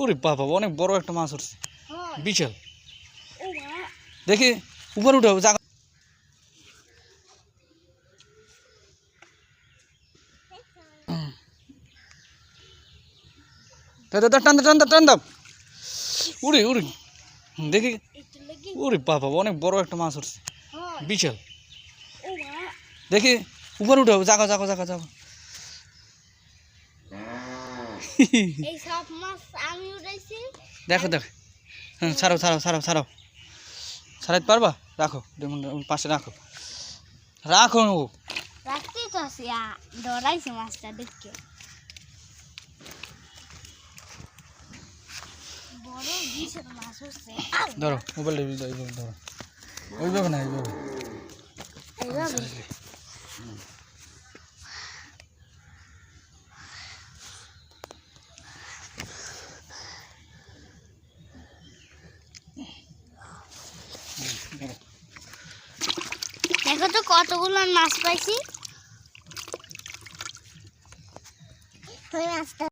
ওরে বাবা অনেক বড় একটা মাছ উঠছে বিশাল। দেখি উপরে উঠে জাগা দাও টান টান টান দাও। উড়ি উড়ি। দেখি। ওরে বাবা অনেক বড় একটা মাছ উঠছে হয়। বিশাল। দেখি উপরে উঠে জাগা জাগা জাগা জাগা। এই সব মাছ আমি উঠাইছি দেখো দেখো। হ্যাঁ ছাড়াও ছাড়াও ছাড়াও ছাড়াও ছাড়াইতে পারবা? রাখো পাশে রাখো। রাখো ও রাখতেই তো ডরাইছি মাছটা দেখে। ধরো মোবাইল ধরো। ওইভাবে না এইভাবে। দেখো তো কতগুলো মাছ পাইছি।